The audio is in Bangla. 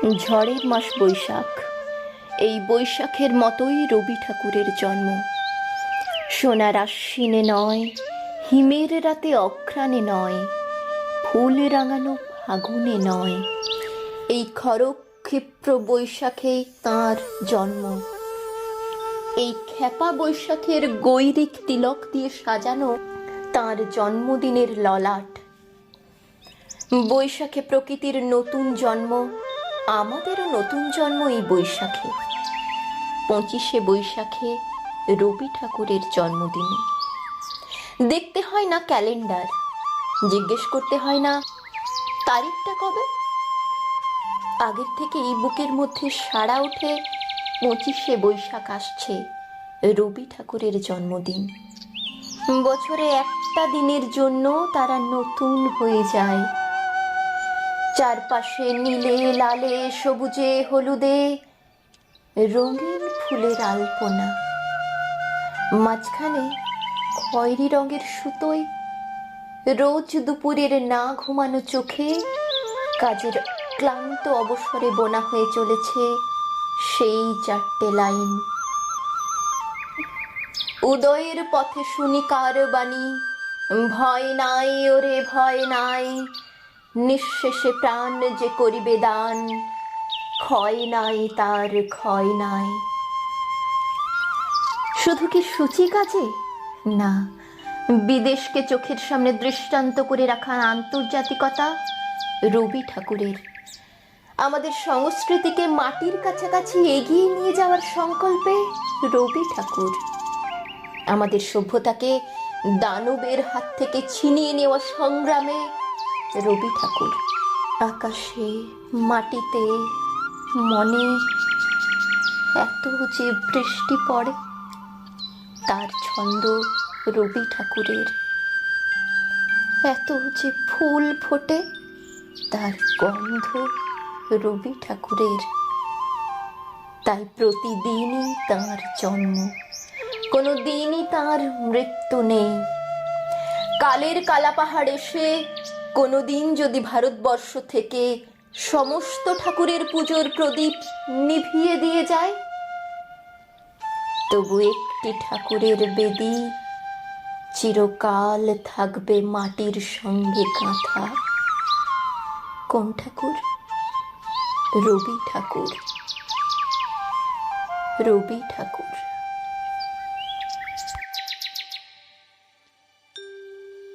ঝড়ের মাস বৈশাখ। এই বৈশাখের মতোই রবি ঠাকুরের জন্ম। সোনার আশ্বিনে নয়, হিমের রাতে অঘ্রাণে নয়, ফুল রাঙানো ফাগুনে নয়। এই খরক ক্ষিপ্র বৈশাখেই তাঁর জন্ম। এই খ্যাপা বৈশাখের গৈরিক তিলক দিয়ে সাজানো তাঁর জন্মদিনের ললাট। বৈশাখে প্রকৃতির নতুন জন্ম আমাদেরও নতুন জন্ম এই বৈশাখে। পঁচিশে বৈশাখে রবি ঠাকুরের জন্মদিনে। দেখতে হয় না ক্যালেন্ডার। জিজ্ঞেস করতে হয় না, তারিখটা কবে? আগের থেকে এই বুকের মধ্যে সাড়া ওঠে পঁচিশে বৈশাখ আসছে রবি ঠাকুরের জন্মদিন। বছরে একটা দিনের জন্য তারা নতুন হয়ে যায়। চারপাশে নীলে, লালে, সবুজে, হলুদে, রঙিন ফুলের আলপনা। মাঝখানে খয়েরি রঙের সুতোয় রোজ দুপুরের না ঘুমানো চোখে কাজের ক্লান্ত অবসরে বোনা হয়ে চলেছে সেই চারটে লাইন। উদয়ের পথে শুনি কার বাণী, ভয় নাই ওরে, ভয় নাই। নিঃশেষে প্রাণ যে করিবে দান। ক্ষয় নাই তার, ক্ষয় নাই। শুধু কি সূচি কাজে? না, বিদেশকে চোখের সামনে দৃষ্টান্ত করে রাখা আন্তর্জাতিকতা রবি ঠাকুরের। আমাদের সংস্কৃতিকে মাটির কাছাকাছি এগিয়ে নিয়ে যাওয়ার সংকল্পে রবি ঠাকুর। আমাদের সভ্যতাকে দানবের হাত থেকে ছিনিয়ে নেওয়া সংগ্রামে রবি ঠাকুর। আকাশে, মাটিতে, মনে এত যে বৃষ্টি পড়ে, তার ছন্দ রবি ঠাকুরের। এত যে ফুল ফোটে, তার গন্ধ রবি ঠাকুরের। তাই প্রতিদিনই তার জন্ম কোনো দিনই তার মৃত্যু নেই। কালের কালাপাহাড় এসে কোনোদিন যদি ভারতবর্ষ থেকে সমস্ত ঠাকুরের পুজোর প্রদীপ নিভিয়ে দিয়ে যায়, তবু একটি ঠাকুরের বেদি চিরকাল থাকবে মাটির সঙ্গে গাঁথা কোন ঠাকুর? রবি ঠাকুর। রবি ঠাকুর।